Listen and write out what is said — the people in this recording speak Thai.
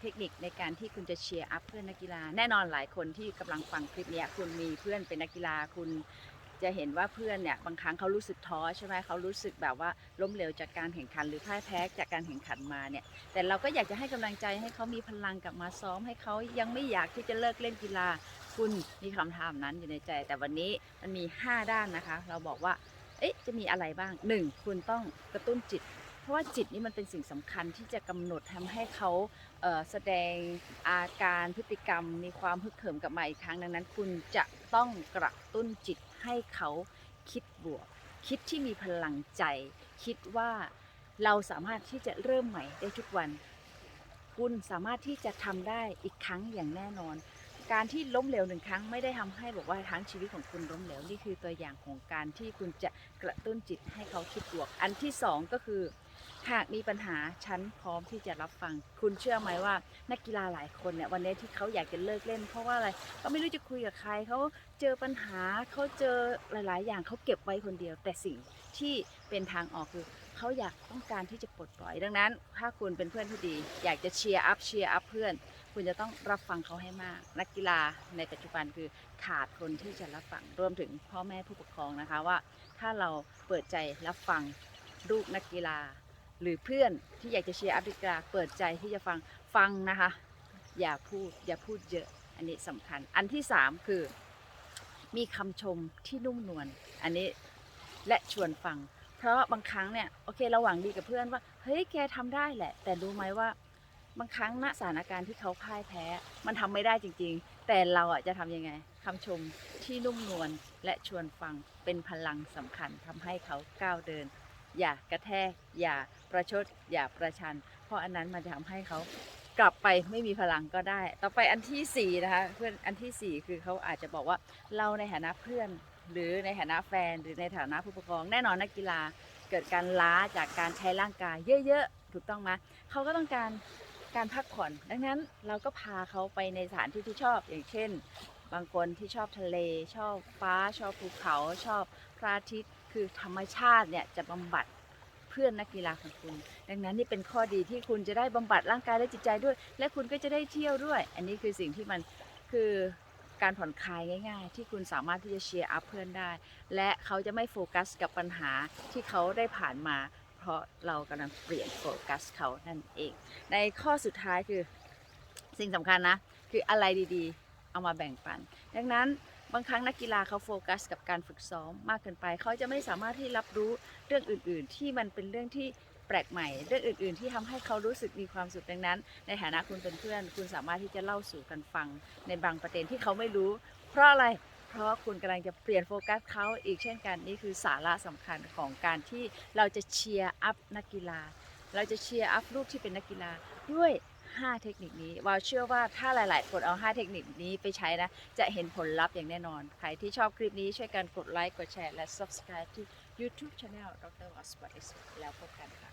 เทคนิคในการที่คุณจะเชียร์อัพเพื่อนนักกีฬา แน่นอนหลายคนที่กำลังฟังคลิปเนี้ยคุณมีเพื่อนเป็นนักกีฬาคุณจะเห็นว่าเพื่อนเนี่ยบางครั้งเขารู้สึกท้อใช่ไหมเขารู้สึกแบบว่าล้มเหลวจากการแข่งขันหรือพ่ายแพ้จากการแข่งขันมาเนี่ยแต่เราก็อยากจะให้กำลังใจให้เขามีพลังกลับมาซ้อมให้เขายังไม่อยากที่จะเลิกเล่นกีฬา คุณมีคำถามนั้นอยู่ในใจ แต่วันนี้มันมี 5 ด้านนะคะ เราบอกว่าเอ๊ะจะมีอะไรบ้าง 1. คุณต้องกระตุ้นจิต ราะว่าจิตนี่มันเป็นสิ่งสำคัญที่จะกำหนดทำให้เขาเแสดงอาการพฤติกรรม มีความฮึกเหิมกลับมาอีกครั้งดังนั้น คุณจะต้องกระตุ้นจิตให้เขาคิดบวก คิดที่มีพลังใจ คิดว่าเราสามารถที่จะเริ่มใหม่ได้ทุกวัน คุณสามารถที่จะทำได้อีกครั้งอย่างแน่นอน การที่ล้มเหลวหนึ่งครั้งไม่ได้ทำให้บอกว่าทั้งชีวิตของคุณล้มเหลวนี่คือตัวอย่างของการที่คุณจะกระตุ้นจิตให้เขาคิดบวก อันที่สองก็คือ หากมีปัญหาฉันพร้อมที่จะรับฟัง คุณเชื่อไหมว่า นักกีฬาหลายคนเนี่ยวันนี้ที่เขาอยากจะเลิกเล่น เพราะว่าอะไรก็ไม่รู้จะคุยกับใครเขาเจอปัญหาเขาเจอหลาย ๆ อย่างเขาเก็บไว้คนเดียว แต่สิ่งที่เป็นทางออกคือเขาอยากต้องการที่จะปลดปล่อย ดังนั้น ถ้าคุณเป็นเพื่อนที่ดี อยากจะเชียร์อัพเชียร์อัพเพื่อน คุณจะต้องรับฟังเขาให้มาก นักกีฬาในปัจจุบันคือขาดคนที่จะรับฟังรวมถึงพ่อแม่ผู้ปกครองนะคะว่า ถ้าเราเปิดใจรับฟังลูกนักกีฬา หรือเพื่อนที่อยากจะเชียร์อัพนักกีฬาเปิดใจที่จะฟังฟังนะคะ อย่าพูดอย่าพูดเยอะอันนี้สำคัญ อันที่สามคือ มีคำชมที่นุ่มนวลอันนี้และชวนฟัง เพราะบางครั้งเนี่ยโอเคเราหวังดีกับเพื่อนว่าเฮ้ยแกทำได้แหละ แต่รู้ไหมว่าบางครั้งณสถานการณ์ที่เขาพ่ายแพ้ มันทำไม่ได้จริง ๆ แต่เราอะจะทำยังไงคำชมที่นุ่มนวลและชวนฟังเป็นพลังสำคัญทำให้เขาก้าวเดิน อย่ากระแทก อย่าประชด อย่าประชัน เพราะอันนั้นมันจะทำให้เขากลับไปไม่มีพลังก็ได้ ต่อไปอันที่สี่นะคะเพื่อนอันที่สี่คือเขาอาจจะบอกว่าเราในฐานะเพื่อน หรือในฐานะแฟนหรือในฐานะผู้ปกครอง แน่นอนนักกีฬาเกิดการล้าจากการใช้ร่างกายเยอะๆ ถูกต้องไหมเขาก็ต้องการการพักผ่อน ดังนั้นเราก็พาเขาไปในสถานที่ที่ชอบอย่างเช่น บางคนที่ชอบทะเล ชอบฟ้า ชอบภูเขาชอบพระอาทิตย์คือธรรมชาติเนี่ยจะบำบัดเพื่อนนักกีฬาของคุณ ดังนั้นนี่เป็นข้อดีที่คุณจะได้บำบัดร่างกายและจิตใจด้วย และคุณก็จะได้เที่ยวด้วย อันนี้คือสิ่งที่มันคือการผ่อนคลายง่าย ๆ ที่คุณสามารถที่จะเชียร์อัพเพื่อนได้ และเขาจะไม่โฟกัสกับปัญหาที่เขาได้ผ่านมา เพราะเรากำลังเปลี่ยนโฟกัสเขานั่นเอง ในข้อสุดท้ายคือสิ่งสำคัญนะ คืออะไรดีๆ เอามาแบ่งปัน ดังนั้นบางครั้งนักกีฬาเขาโฟกัสกับการฝึกซ้อมมากเกินไป เขาจะไม่สามารถที่รับรู้เรื่องอื่น ๆ ที่มันเป็นเรื่องที่แปลกใหม่ เรื่องอื่น ๆ ที่ทำให้เขารู้สึกมีความสุขดังนั้น ในฐานะคุณเป็นเพื่อน คุณสามารถที่จะเล่าสู่กันฟัง ในบางประเด็นที่เขาไม่รู้ เพราะอะไรเพราะคุณกำลังจะเปลี่ยนโฟกัสเขาอีกเช่นกันนี่คือสาระสำคัญของการที่เราจะเชียร์อัพนักกีฬา เราจะเชียร์อัพลูกที่เป็นนักกีฬาด้วย 5 เทคนิคนี้วาวเชื่อว่าถ้าหลาย ๆ คนเอา 5 เทคนิคนี้ไปใช้นะ จะเห็นผลลัพธ์อย่างแน่นอน ใครที่ชอบคลิปนี้ช่วยกันกดไลค์กดแชร์และ subscribe ที่ YouTube Channel ดรวอสปอร์ตแล้วพบกันค่ะ